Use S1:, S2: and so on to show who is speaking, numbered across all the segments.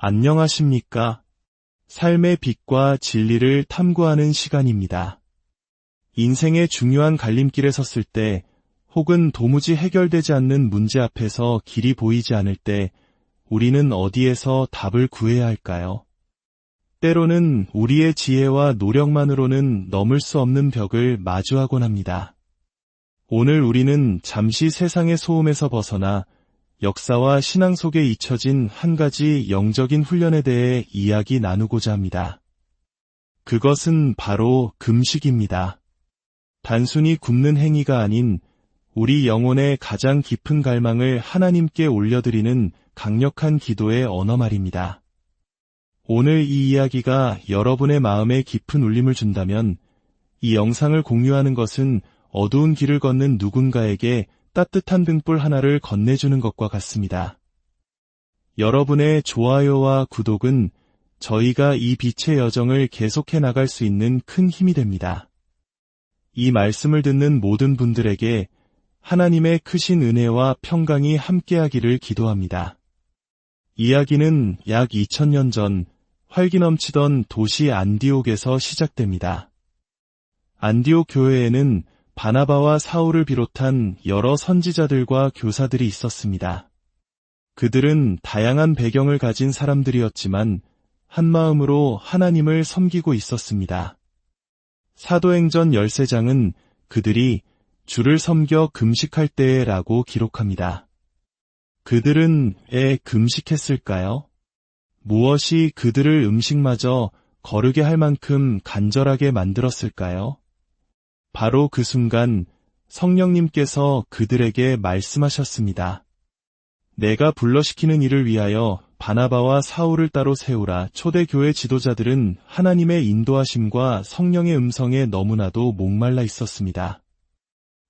S1: 안녕하십니까? 삶의 빛과 진리를 탐구하는 시간입니다. 인생의 중요한 갈림길에 섰을 때, 혹은 도무지 해결되지 않는 문제 앞에서 길이 보이지 않을 때, 우리는 어디에서 답을 구해야 할까요? 때로는 우리의 지혜와 노력만으로는 넘을 수 없는 벽을 마주하곤 합니다. 오늘 우리는 잠시 세상의 소음에서 벗어나 역사와 신앙 속에 잊혀진 한 가지 영적인 훈련에 대해 이야기 나누고자 합니다. 그것은 바로 금식입니다. 단순히 굶는 행위가 아닌 우리 영혼의 가장 깊은 갈망을 하나님께 올려드리는 강력한 기도의 언어 말입니다. 오늘 이 이야기가 여러분의 마음에 깊은 울림을 준다면 이 영상을 공유하는 것은 어두운 길을 걷는 누군가에게 따뜻한 등불 하나를 건네주는 것과 같습니다. 여러분의 좋아요와 구독은 저희가 이 빛의 여정을 계속해 나갈 수 있는 큰 힘이 됩니다. 이 말씀을 듣는 모든 분들에게 하나님의 크신 은혜와 평강이 함께하기를 기도합니다. 이야기는 약 2000년 전 활기 넘치던 도시 안디옥에서 시작됩니다. 안디옥 교회에는 바나바와 사울을 비롯한 여러 선지자들과 교사들이 있었습니다. 그들은 다양한 배경을 가진 사람들이었지만 한마음으로 하나님을 섬기고 있었습니다. 사도행전 13장은 그들이 주를 섬겨 금식할 때라고 기록합니다. 그들은 왜 금식했을까요? 무엇이 그들을 음식마저 거르게 할 만큼 간절하게 만들었을까요? 바로 그 순간 성령님께서 그들에게 말씀하셨습니다. 내가 불러시키는 일을 위하여 바나바와 사울을 따로 세우라 초대교회 지도자들은 하나님의 인도하심과 성령의 음성에 너무나도 목말라 있었습니다.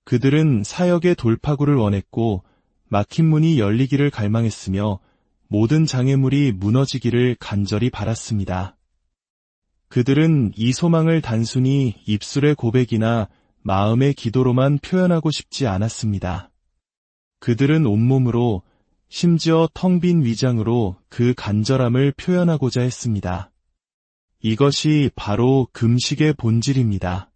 S1: 그들은 사역의 돌파구를 원했고 막힌 문이 열리기를 갈망했으며 모든 장애물이 무너지기를 간절히 바랐습니다. 그들은 이 소망을 단순히 입술의 고백이나 마음의 기도로만 표현하고 싶지 않았습니다. 그들은 온몸으로 심지어 텅 빈 위장으로 그 간절함을 표현하고자 했습니다. 이것이 바로 금식의 본질입니다.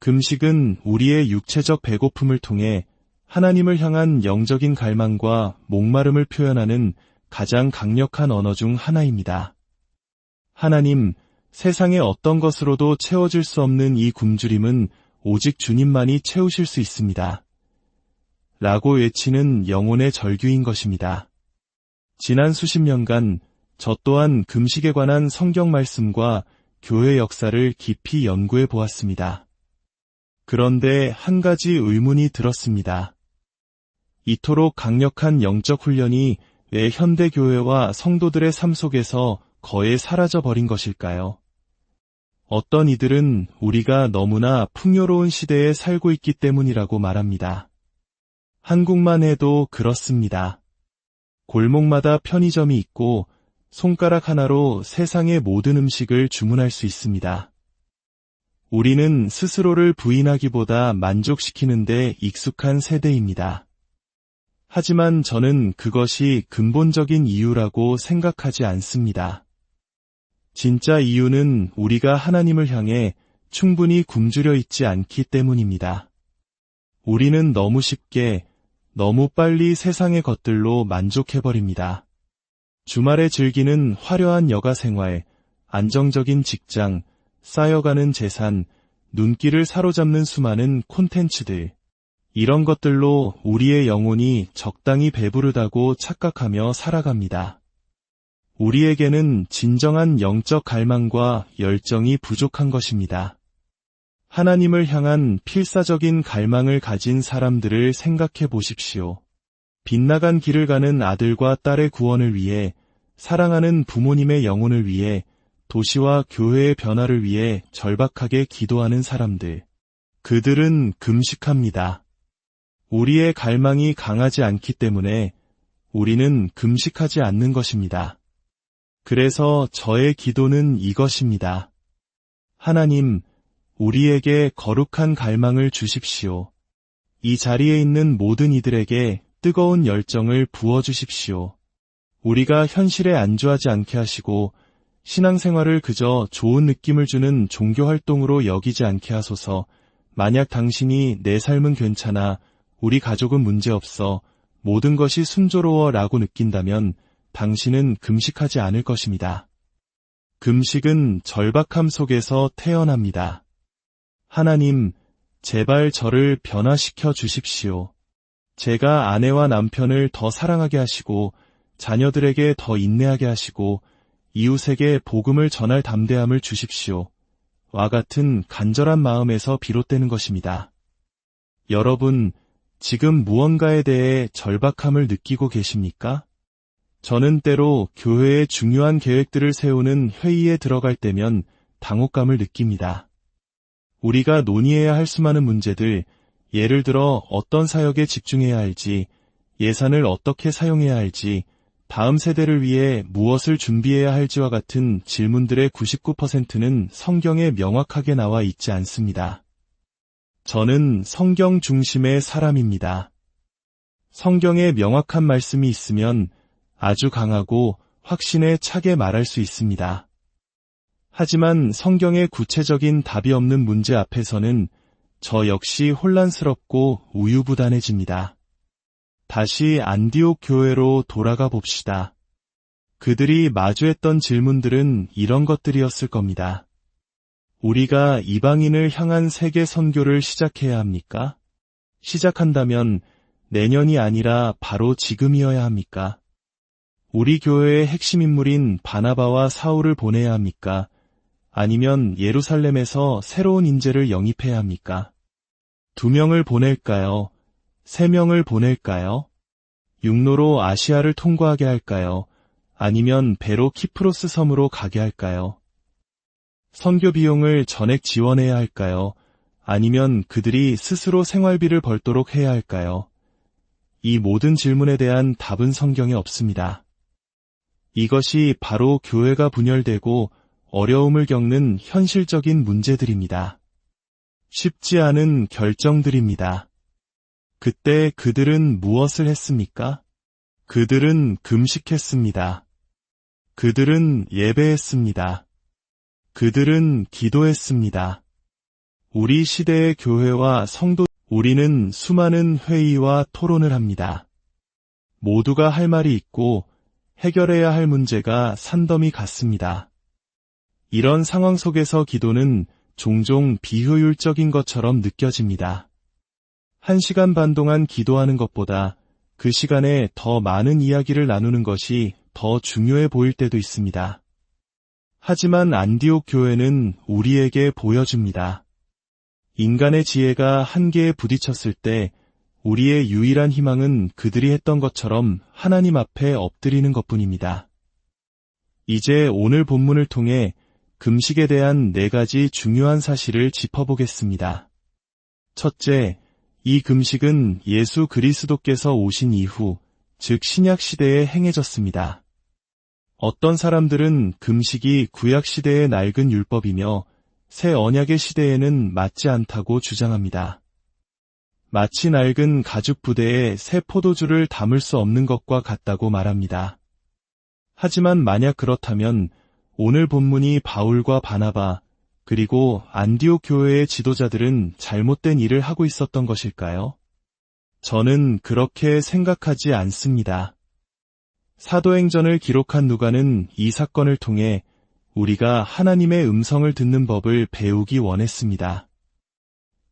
S1: 금식은 우리의 육체적 배고픔을 통해 하나님을 향한 영적인 갈망과 목마름을 표현하는 가장 강력한 언어 중 하나입니다. 하나님, 세상의 어떤 것으로도 채워질 수 없는 이 굶주림은 오직 주님만이 채우실 수 있습니다. 라고 외치는 영혼의 절규인 것입니다. 지난 수십 년간 저 또한 금식에 관한 성경 말씀과 교회 역사를 깊이 연구해 보았습니다. 그런데 한 가지 의문이 들었습니다. 이토록 강력한 영적 훈련이 왜 현대교회와 성도들의 삶 속에서 거의 사라져 버린 것일까요? 어떤 이들은 우리가 너무나 풍요로운 시대에 살고 있기 때문이라고 말합니다. 한국만 해도 그렇습니다. 골목마다 편의점이 있고 손가락 하나로 세상의 모든 음식을 주문할 수 있습니다. 우리는 스스로를 부인하기보다 만족시키는데 익숙한 세대입니다. 하지만 저는 그것이 근본적인 이유라고 생각하지 않습니다. 진짜 이유는 우리가 하나님을 향해 충분히 굶주려 있지 않기 때문입니다. 우리는 너무 쉽게, 너무 빨리 세상의 것들로 만족해버립니다. 주말에 즐기는 화려한 여가 생활, 안정적인 직장, 쌓여가는 재산, 눈길을 사로잡는 수많은 콘텐츠들. 이런 것들로 우리의 영혼이 적당히 배부르다고 착각하며 살아갑니다. 우리에게는 진정한 영적 갈망과 열정이 부족한 것입니다. 하나님을 향한 필사적인 갈망을 가진 사람들을 생각해 보십시오. 빗나간 길을 가는 아들과 딸의 구원을 위해 사랑하는 부모님의 영혼을 위해 도시와 교회의 변화를 위해 절박하게 기도하는 사람들. 그들은 금식합니다. 우리의 갈망이 강하지 않기 때문에 우리는 금식하지 않는 것입니다. 그래서 저의 기도는 이것입니다. 하나님, 우리에게 거룩한 갈망을 주십시오. 이 자리에 있는 모든 이들에게 뜨거운 열정을 부어주십시오. 우리가 현실에 안주하지 않게 하시고 신앙생활을 그저 좋은 느낌을 주는 종교 활동으로 여기지 않게 하소서. 만약 당신이 내 삶은 괜찮아, 우리 가족은 문제없어, 모든 것이 순조로워 라고 느낀다면 당신은 금식하지 않을 것입니다. 금식은 절박함 속에서 태어납니다. 하나님, 제발 저를 변화시켜 주십시오. 제가 아내와 남편을 더 사랑하게 하시고, 자녀들에게 더 인내하게 하시고, 이웃에게 복음을 전할 담대함을 주십시오. 와 같은 간절한 마음에서 비롯되는 것입니다. 여러분, 지금 무언가에 대해 절박함을 느끼고 계십니까? 저는 때로 교회의 중요한 계획들을 세우는 회의에 들어갈 때면 당혹감을 느낍니다. 우리가 논의해야 할 수많은 문제들, 예를 들어 어떤 사역에 집중해야 할지, 예산을 어떻게 사용해야 할지, 다음 세대를 위해 무엇을 준비해야 할지와 같은 질문들의 99%는 성경에 명확하게 나와 있지 않습니다. 저는 성경 중심의 사람입니다. 성경에 명확한 말씀이 있으면 아주 강하고 확신에 차게 말할 수 있습니다. 하지만 성경의 구체적인 답이 없는 문제 앞에서는 저 역시 혼란스럽고 우유부단해집니다. 다시 안디옥 교회로 돌아가 봅시다. 그들이 마주했던 질문들은 이런 것들이었을 겁니다. 우리가 이방인을 향한 세계 선교를 시작해야 합니까? 시작한다면 내년이 아니라 바로 지금이어야 합니까? 우리 교회의 핵심 인물인 바나바와 사울을 보내야 합니까? 아니면 예루살렘에서 새로운 인재를 영입해야 합니까? 두 명을 보낼까요? 세 명을 보낼까요? 육로로 아시아를 통과하게 할까요? 아니면 배로 키프로스 섬으로 가게 할까요? 선교 비용을 전액 지원해야 할까요? 아니면 그들이 스스로 생활비를 벌도록 해야 할까요? 이 모든 질문에 대한 답은 성경에 없습니다. 이것이 바로 교회가 분열되고 어려움을 겪는 현실적인 문제들입니다. 쉽지 않은 결정들입니다. 그때 그들은 무엇을 했습니까? 그들은 금식했습니다. 그들은 예배했습니다. 그들은 기도했습니다. 우리 시대의 교회와 성도, 우리는 수많은 회의와 토론을 합니다. 모두가 할 말이 있고 해결해야 할 문제가 산더미 같습니다. 이런 상황 속에서 기도는 종종 비효율적인 것처럼 느껴집니다. 한 시간 반 동안 기도하는 것보다 그 시간에 더 많은 이야기를 나누는 것이 더 중요해 보일 때도 있습니다. 하지만 안디옥 교회는 우리에게 보여줍니다. 인간의 지혜가 한계에 부딪혔을 때 우리의 유일한 희망은 그들이 했던 것처럼 하나님 앞에 엎드리는 것뿐입니다. 이제 오늘 본문을 통해 금식에 대한 네 가지 중요한 사실을 짚어보겠습니다. 첫째, 이 금식은 예수 그리스도께서 오신 이후, 즉 신약 시대에 행해졌습니다. 어떤 사람들은 금식이 구약 시대의 낡은 율법이며 새 언약의 시대에는 맞지 않다고 주장합니다. 마치 낡은 가죽 부대에 새 포도주를 담을 수 없는 것과 같다고 말합니다. 하지만 만약 그렇다면 오늘 본문이 바울과 바나바, 그리고 안디옥 교회의 지도자들은 잘못된 일을 하고 있었던 것일까요? 저는 그렇게 생각하지 않습니다. 사도행전을 기록한 누가는 이 사건을 통해 우리가 하나님의 음성을 듣는 법을 배우기 원했습니다.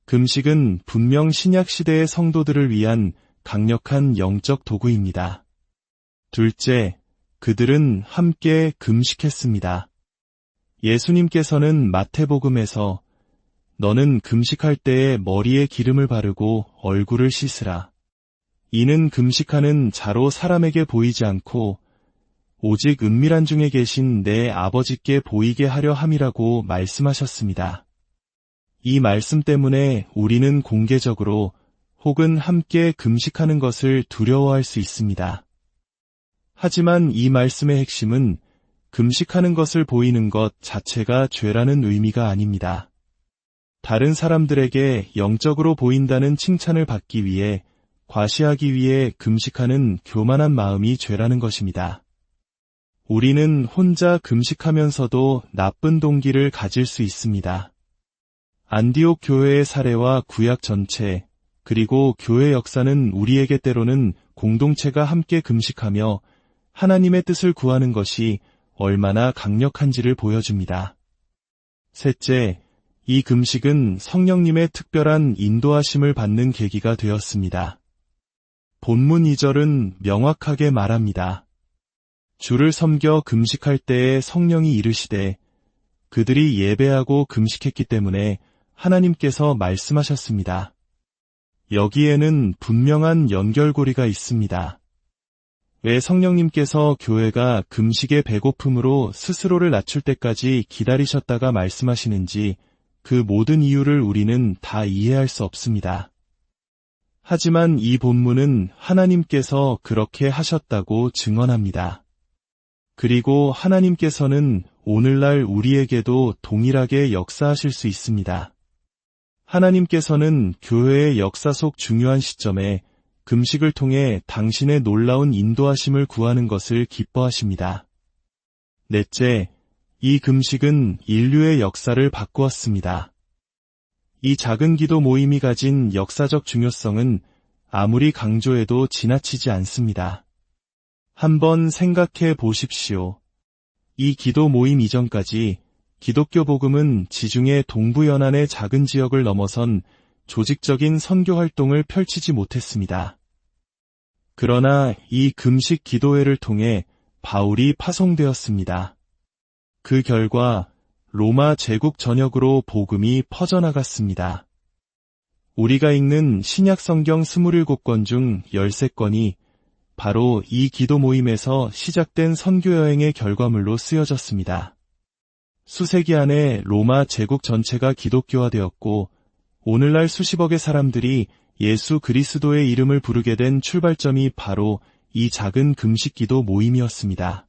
S1: 금식은 분명 신약 시대의 성도들을 위한 강력한 영적 도구입니다. 둘째, 그들은 함께 금식했습니다. 예수님께서는 마태복음에서 너는 금식할 때에 머리에 기름을 바르고 얼굴을 씻으라. 이는 금식하는 자로 사람에게 보이지 않고 오직 은밀한 중에 계신 내 아버지께 보이게 하려 함이라고 말씀하셨습니다. 이 말씀 때문에 우리는 공개적으로 혹은 함께 금식하는 것을 두려워할 수 있습니다. 하지만 이 말씀의 핵심은 금식하는 것을 보이는 것 자체가 죄라는 의미가 아닙니다. 다른 사람들에게 영적으로 보인다는 칭찬을 받기 위해 과시하기 위해 금식하는 교만한 마음이 죄라는 것입니다. 우리는 혼자 금식하면서도 나쁜 동기를 가질 수 있습니다. 안디옥 교회의 사례와 구약 전체, 그리고 교회 역사는 우리에게 때로는 공동체가 함께 금식하며 하나님의 뜻을 구하는 것이 얼마나 강력한지를 보여줍니다. 셋째, 이 금식은 성령님의 특별한 인도하심을 받는 계기가 되었습니다. 본문 2절은 명확하게 말합니다. 주를 섬겨 금식할 때에 성령이 이르시되 그들이 예배하고 금식했기 때문에 하나님께서 말씀하셨습니다. 여기에는 분명한 연결고리가 있습니다. 왜 성령님께서 교회가 금식의 배고픔으로 스스로를 낮출 때까지 기다리셨다가 말씀하시는지 그 모든 이유를 우리는 다 이해할 수 없습니다. 하지만 이 본문은 하나님께서 그렇게 하셨다고 증언합니다. 그리고 하나님께서는 오늘날 우리에게도 동일하게 역사하실 수 있습니다. 하나님께서는 교회의 역사 속 중요한 시점에 금식을 통해 당신의 놀라운 인도하심을 구하는 것을 기뻐하십니다. 넷째, 이 금식은 인류의 역사를 바꾸었습니다. 이 작은 기도 모임이 가진 역사적 중요성은 아무리 강조해도 지나치지 않습니다. 한번 생각해 보십시오. 이 기도 모임 이전까지 기독교 복음은 지중해 동부 연안의 작은 지역을 넘어선 조직적인 선교 활동을 펼치지 못했습니다. 그러나 이 금식 기도회를 통해 바울이 파송되었습니다. 그 결과 로마 제국 전역으로 복음이 퍼져나갔습니다. 우리가 읽는 신약 성경 27권 중 13권이 바로 이 기도 모임에서 시작된 선교 여행의 결과물로 쓰여졌습니다. 수세기 안에 로마 제국 전체가 기독교화되었고 오늘날 수십억의 사람들이 예수 그리스도의 이름을 부르게 된 출발점이 바로 이 작은 금식 기도 모임이었습니다.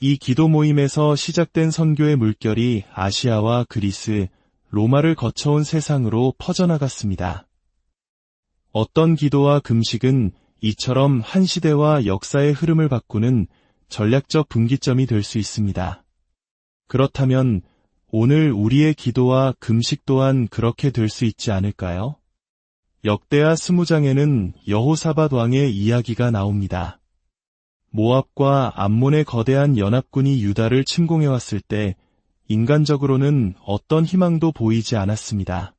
S1: 이 기도 모임에서 시작된 선교의 물결이 아시아와 그리스, 로마를 거쳐온 세상으로 퍼져나갔습니다. 어떤 기도와 금식은 이처럼 한 시대와 역사의 흐름을 바꾸는 전략적 분기점이 될 수 있습니다. 그렇다면 오늘 우리의 기도와 금식 또한 그렇게 될 수 있지 않을까요? 역대하 스무장에는 여호사밧 왕의 이야기가 나옵니다. 모압과 암몬의 거대한 연합군이 유다를 침공해왔을 때 인간적으로는 어떤 희망도 보이지 않았습니다.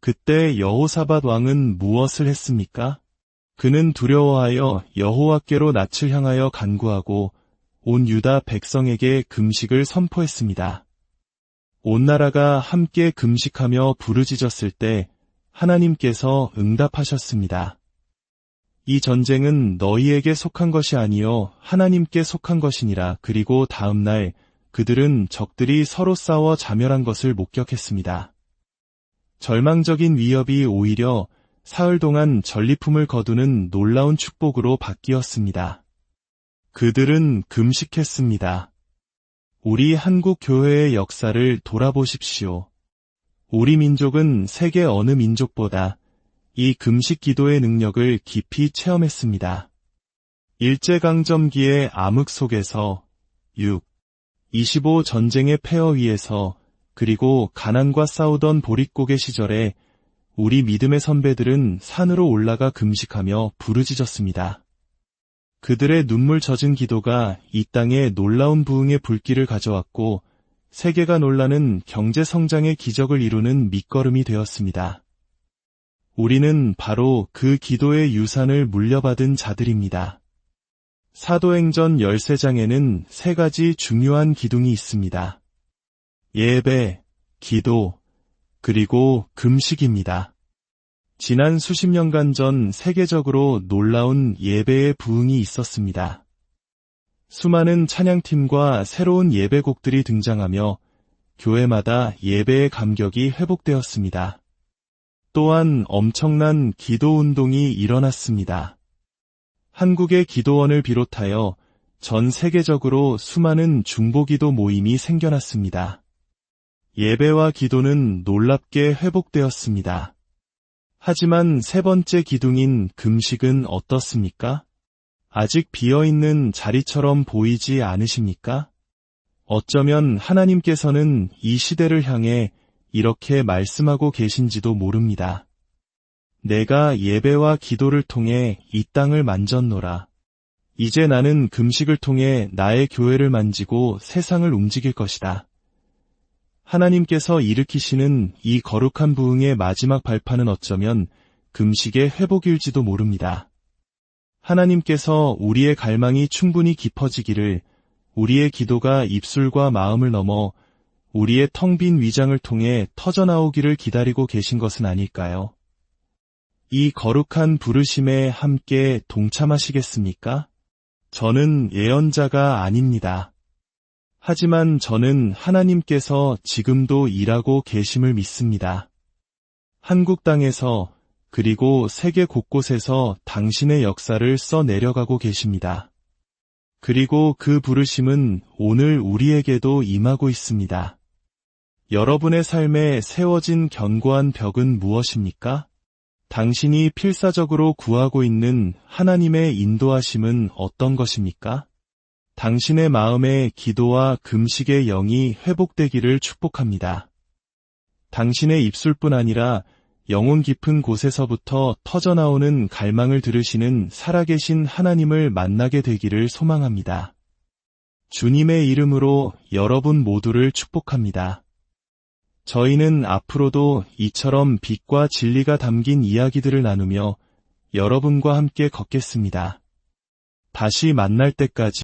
S1: 그때 여호사밧 왕은 무엇을 했습니까? 그는 두려워하여 여호와께로 낯을 향하여 간구하고 온 유다 백성에게 금식을 선포했습니다. 온 나라가 함께 금식하며 부르짖었을 때 하나님께서 응답하셨습니다. 이 전쟁은 너희에게 속한 것이 아니요 하나님께 속한 것이니라. 그리고 다음 날 그들은 적들이 서로 싸워 자멸한 것을 목격했습니다. 절망적인 위협이 오히려 사흘 동안 전리품을 거두는 놀라운 축복으로 바뀌었습니다. 그들은 금식했습니다. 우리 한국 교회의 역사를 돌아보십시오. 우리 민족은 세계 어느 민족보다 이 금식 기도의 능력을 깊이 체험했습니다. 일제강점기의 암흑 속에서 6. 25 전쟁의 폐허 위에서 그리고 가난과 싸우던 보릿고개 시절에 우리 믿음의 선배들은 산으로 올라가 금식하며 부르짖었습니다. 그들의 눈물 젖은 기도가 이 땅에 놀라운 부흥의 불길을 가져왔고 세계가 놀라는 경제 성장의 기적을 이루는 밑거름이 되었습니다. 우리는 바로 그 기도의 유산을 물려받은 자들입니다. 사도행전 13장에는 세 가지 중요한 기둥이 있습니다. 예배, 기도, 그리고 금식입니다. 지난 수십 년간 전 세계적으로 놀라운 예배의 부흥이 있었습니다. 수많은 찬양팀과 새로운 예배곡들이 등장하며 교회마다 예배의 감격이 회복되었습니다. 또한 엄청난 기도 운동이 일어났습니다. 한국의 기도원을 비롯하여 전 세계적으로 수많은 중보기도 모임이 생겨났습니다. 예배와 기도는 놀랍게 회복되었습니다. 하지만 세 번째 기둥인 금식은 어떻습니까? 아직 비어있는 자리처럼 보이지 않으십니까? 어쩌면 하나님께서는 이 시대를 향해 이렇게 말씀하고 계신지도 모릅니다. 내가 예배와 기도를 통해 이 땅을 만졌노라. 이제 나는 금식을 통해 나의 교회를 만지고 세상을 움직일 것이다. 하나님께서 일으키시는 이 거룩한 부흥의 마지막 발판은 어쩌면 금식의 회복일지도 모릅니다. 하나님께서 우리의 갈망이 충분히 깊어지기를 우리의 기도가 입술과 마음을 넘어 우리의 텅 빈 위장을 통해 터져나오기를 기다리고 계신 것은 아닐까요? 이 거룩한 부르심에 함께 동참하시겠습니까? 저는 예언자가 아닙니다. 하지만 저는 하나님께서 지금도 일하고 계심을 믿습니다. 한국 땅에서 그리고 세계 곳곳에서 당신의 역사를 써 내려가고 계십니다. 그리고 그 부르심은 오늘 우리에게도 임하고 있습니다. 여러분의 삶에 세워진 견고한 벽은 무엇입니까? 당신이 필사적으로 구하고 있는 하나님의 인도하심은 어떤 것입니까? 당신의 마음에 기도와 금식의 영이 회복되기를 축복합니다. 당신의 입술뿐 아니라 영혼 깊은 곳에서부터 터져나오는 갈망을 들으시는 살아계신 하나님을 만나게 되기를 소망합니다. 주님의 이름으로 여러분 모두를 축복합니다. 저희는 앞으로도 이처럼 빛과 진리가 담긴 이야기들을 나누며 여러분과 함께 걷겠습니다. 다시 만날 때까지